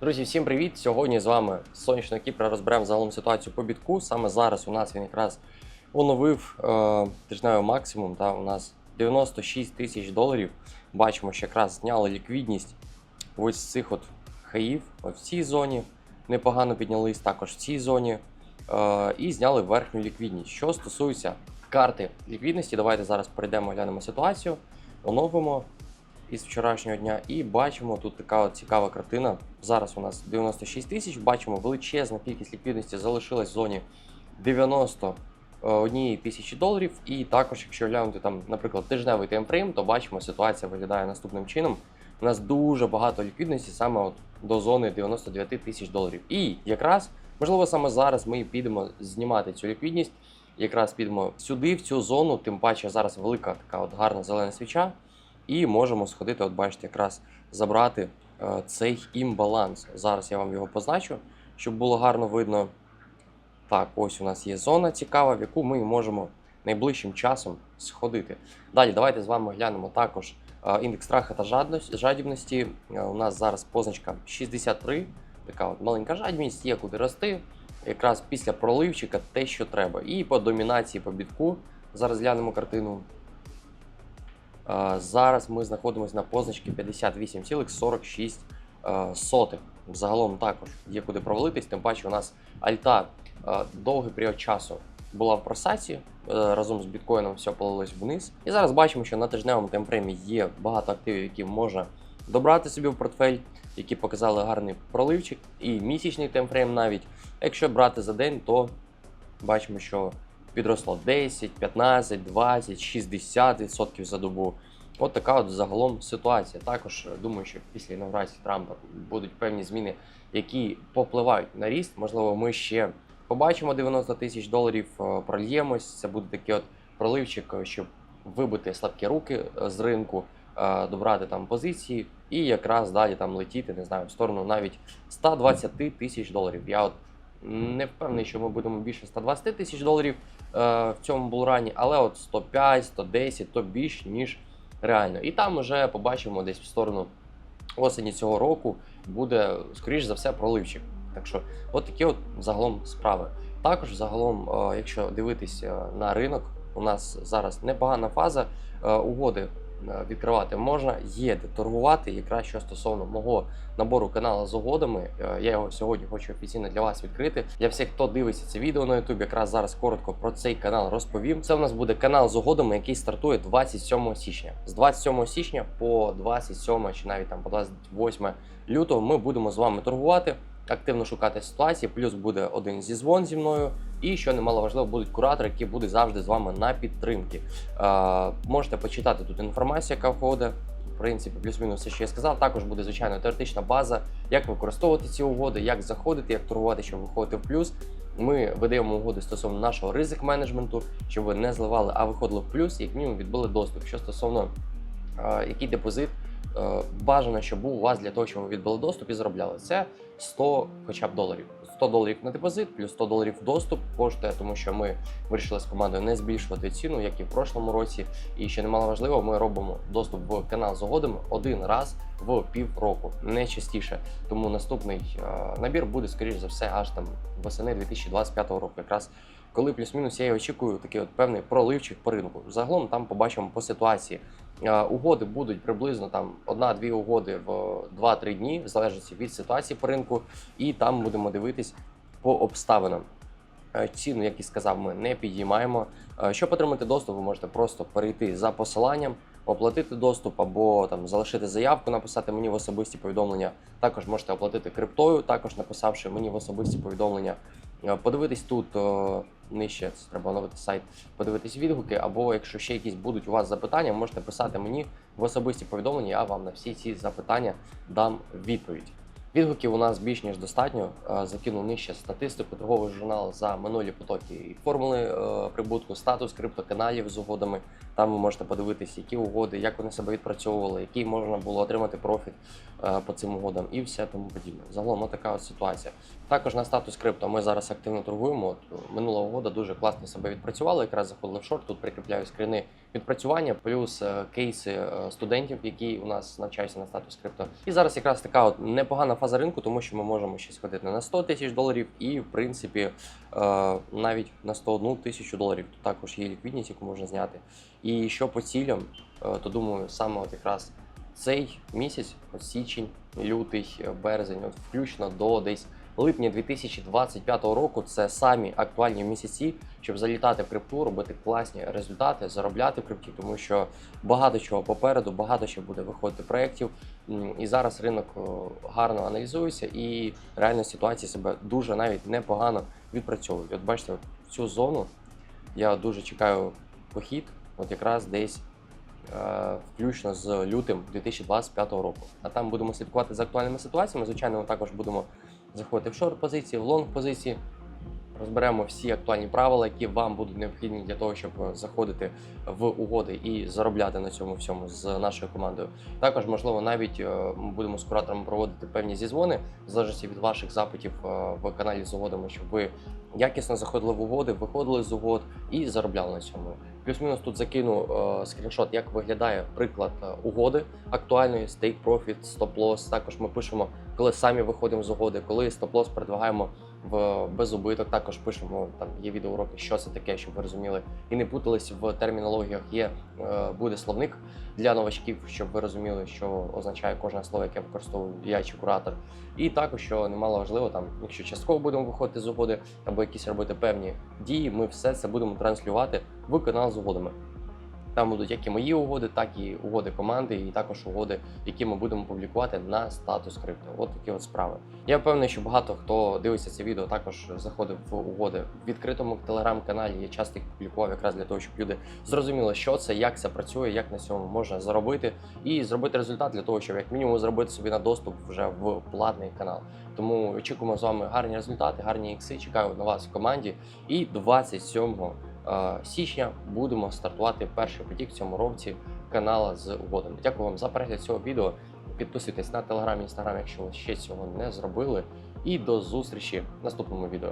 Друзі, всім привіт! Сьогодні з вами сонячна Кіпра розберемо загалом ситуацію по бітку. Саме зараз у нас він якраз оновив е, тижневий максимум. Та у нас 96 тисяч доларів. Бачимо, що якраз зняли ліквідність ось цих от хаїв, в цій зоні. Непогано піднялись також в цій зоні. Е, і зняли верхню ліквідність. Що стосується карти ліквідності, давайте зараз перейдемо, глянемо ситуацію, оновимо із вчорашнього дня. І бачимо тут така от цікава картина. Зараз у нас 96 тисяч. Бачимо, величезна кількість ліквідності залишилась в зоні 91 тисячі доларів. І також, якщо глянути там, наприклад, тижневий таймфрейм, то бачимо, ситуація виглядає наступним чином. У нас дуже багато ліквідності саме от до зони 99 тисяч доларів. І якраз, можливо, саме зараз ми підемо знімати цю ліквідність. Якраз підемо сюди, в цю зону, тим паче зараз велика така от гарна зелена свіча. І можемо сходити, от бачите, якраз забрати е, цей імбаланс. Зараз я вам його позначу, щоб було гарно видно. Так, ось у нас є зона цікава, в яку ми можемо найближчим часом сходити. Далі, давайте з вами глянемо також е, індекс страху та жадібності. Е, У нас зараз позначка 63, така от маленька жадібність, є куди рости. Якраз після проливчика те, що треба. І по домінації по бітку. Зараз глянемо картину. Зараз ми знаходимося на позначці 58,46. е. Загалом також є куди провалитись, тим паче у нас альта е, довгий період часу була в просаці, е, разом з біткоїном все полилось вниз. І зараз бачимо, що на тижневому таймфреймі є багато активів, які можна добрати собі в портфель, які показали гарний проливчик, і місячний таймфрейм навіть. Якщо брати за день, то бачимо, що підросло 10, 15, 20, 60% за добу. От така от загалом ситуація. Також е, думаю, що після інаугурації Трампа будуть певні зміни, які попливають на ріст. Можливо, ми ще побачимо 90 тисяч доларів, е, прольємось. Це буде такий от проливчик, е, щоб вибити слабкі руки з ринку, добрати там позиції і якраз далі там летіти, не знаю, в сторону навіть 120 тисяч доларів. Я от не впевнений, що ми будемо більше 120 тисяч доларів е, в цьому булрані, але от 105, 110 то більш ніж реально. І там вже побачимо десь в сторону осені цього року буде, скоріш за все, проливчик. Так що, от такі от загалом справи. Також загалом, е, якщо дивитись е, на ринок, у нас зараз непогана фаза угоди. Е, Відкривати можна, є де торгувати. Якраз що стосовно мого набору каналу з угодами, е, я його сьогодні хочу офіційно для вас відкрити. Для всіх, хто дивиться це відео на YouTube, якраз зараз коротко про цей канал розповім. Це у нас буде канал з угодами, який стартує 27 січня. З 27 січня по 27 чи навіть там по 28 лютого ми будемо з вами торгувати. Активно шукати ситуації, плюс буде один зізвон зі мною, і що немало важливо, будуть куратори, які будуть завжди з вами на підтримки. Е, можете почитати тут інформацію, яка входить. В принципі, плюс-мінус все, що я сказав. Також буде звичайно теоретична база, як використовувати ці угоди, як заходити, як торгувати, щоб виходити в плюс. Ми видаємо угоди стосовно нашого ризик менеджменту, щоб ви не зливали, а виходили в плюс, як мінімум відбили доступ. Що стосовно е, який депозит е, бажано, щоб був у вас для того, щоб ви відбили доступ і заробляли. Це 100 хоча б доларів. 100 доларів на депозит, плюс 100 доларів доступ коштує, тому що ми вирішили з командою не збільшувати ціну, як і в прошлому році. І ще немало важливо, ми робимо доступ в канал з угодами один раз в півроку, не частіше. Тому наступний е, набір буде, скоріш за все, аж там восени 2025 року. Якраз коли плюс-мінус я очікую такий от певний проливчик по ринку. Загалом там побачимо по ситуації. Е, Угоди будуть приблизно там одна-дві угоди в 2-3 дні, в залежності від ситуації по ринку, і там будемо дивитись по обставинам. Е, Ціну, як і сказав, ми не підіймаємо. Е, Щоб отримати доступ, ви можете просто перейти за посиланням, оплатити доступ або там залишити заявку, написати мені в особисті повідомлення. Також можете оплатити криптою, також написавши мені в особисті повідомлення. Подивитись тут нижче, це треба оновити сайт, подивитись відгуки, або якщо ще якісь будуть у вас запитання, можете писати мені в особисті повідомлення, я вам на всі ці запитання дам відповідь. Відгуків у нас більш ніж достатньо. Е, Закинув нижче статистику торговий журнал за минулі потоки і формули е, прибутку, статус криптоканалів з угодами. Там ви можете подивитися, які угоди, як вони себе відпрацьовували, який можна було отримати профіт е, по цим угодам і все тому подібне. Загалом така от ситуація. Також на статус крипто ми зараз активно торгуємо. От, минула угода дуже класно себе відпрацювала. Якраз заходили в шорт. Тут прикріпляю скріни відпрацювання, плюс е, кейси е, студентів, які у нас навчаються на статус крипто. І зараз якраз така от непогана фаза ринку, тому що ми можемо ще сходити на 100 тисяч доларів, і в принципі е, навіть на 101 тисячу доларів. Тут також є ліквідність, яку можна зняти. І що по цілям, то думаю, саме от якраз цей місяць, січень, лютий, березень, от включно до десь липня 2025 року, це самі актуальні місяці, щоб залітати в крипту, робити класні результати, заробляти в крипті, тому що багато чого попереду, багато ще буде виходити проєктів. І зараз ринок е, гарно аналізується і реально ситуація себе дуже навіть непогано відпрацьовують. От бачите, в цю зону я дуже чекаю похід, от якраз десь е, включно з лютим 2025 року. А там будемо слідкувати за актуальними ситуаціями. Звичайно, ми також будемо заходити в шорт позиції, в лонг позиції. Розберемо всі актуальні правила, які вам будуть необхідні для того, щоб е, заходити в угоди і заробляти на цьому всьому з нашою командою. Також, можливо, навіть е, ми будемо з куратором проводити певні зізвони, в залежності від ваших запитів е, в каналі з угодами, щоб ви якісно заходили в угоди, виходили з угод і заробляли на цьому. Плюс-мінус тут закину е, скріншот, як виглядає приклад е, угоди актуальної stake profit, stop loss. Також ми пишемо, коли самі виходимо з угоди, коли stop loss передвигаємо в безубиток. Також пишемо там є відеоуроки, що це таке, щоб ви розуміли і не путались в термінологіях. Є е, буде словник для новачків, щоб ви розуміли, що означає кожне слово, яке використовую я чи куратор. І також, що немало важливо, там, якщо частково будемо виходити з угоди або якісь робити певні дії, ми все це будемо транслювати в канал з угодами. Там будуть як і мої угоди, так і угоди команди, і також угоди, які ми будемо публікувати на статус крипто. От такі от справи. Я впевнений, що багато хто дивиться це відео, також заходив в угоди в відкритому телеграм-каналі. Я часто їх публікував якраз для того, щоб люди зрозуміли, що це, як це працює, як на цьому можна заробити, і зробити результат для того, щоб як мінімум зробити собі на доступ вже в платний канал. Тому очікуємо з вами гарні результати, гарні ікси. Чекаю на вас в команді. І 27 е, січня будемо стартувати перший потік в цьому році канала з угодами. Дякую вам за перегляд цього відео. Підписуйтесь на телеграм, інстаграм, якщо ви ще цього не зробили. І до зустрічі в наступному відео.